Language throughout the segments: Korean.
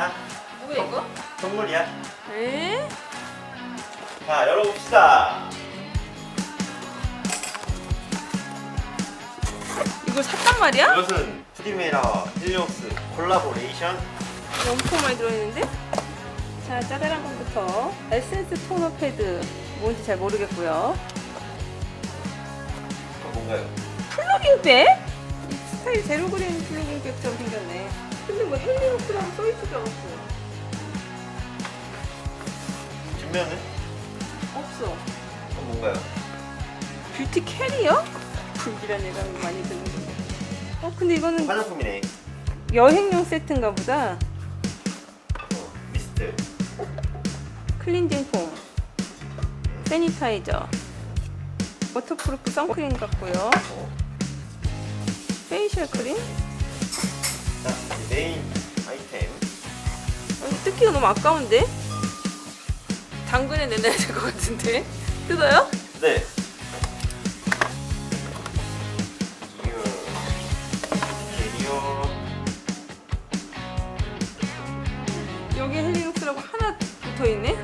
자, 뭐야 이거? 선물이야. 에? 자, 열어봅시다. 이걸 샀단 말이야? 이것은 프리메라 힐리옥스 콜라보레이션 엄청 많이 들어있는데? 자, 짜잘한 것부터 에센스 토너 패드 뭔지 잘 모르겠고요. 어, 뭔가요? 플러깅 백? 이 스타일 제로 그린 플러깅 백처럼 생겼네. 뭐 헬리옥스라고 써있지도 않고 뒷면은 없어. 어, 뭔가요? 뷰티 캐리어? 불길한 예감이 많이 드는데. 어, 근데 이거는 화장품이네. 여행용 세트인가 보다. 어, 미스트. 클렌징 폼, 세니타이저, 워터프루프 선크림 같고요. 어. 페이셜 크림? 메인 아이템. 어, 이거 뜯기가 너무 아까운데? 당근에 내놔야 될 것 같은데? 뜯어요? 네. 이거. 여기 헬리녹스라고 하나 붙어있네?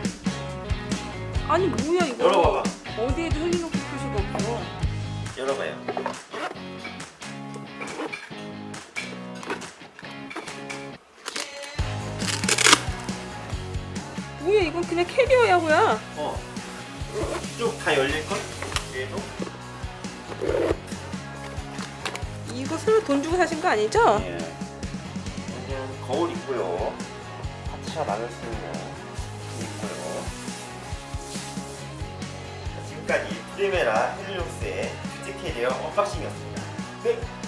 아니 뭐야 이거 열어봐봐. 어디에도 헬리녹스 표시가 없어 열어봐요. 뭐야 이건 그냥 캐리어야 뭐야 어. 쭉 다 열릴 걸? 얘도? 이거 설마 돈 주고 사신 거 아니죠? 예. 여기는 거울 있고요. 파티션 안을 쓰는 거 있고요. 자, 지금까지 프리메라 헬리옥스의 뷰티 캐리어 언박싱이었습니다. 끝!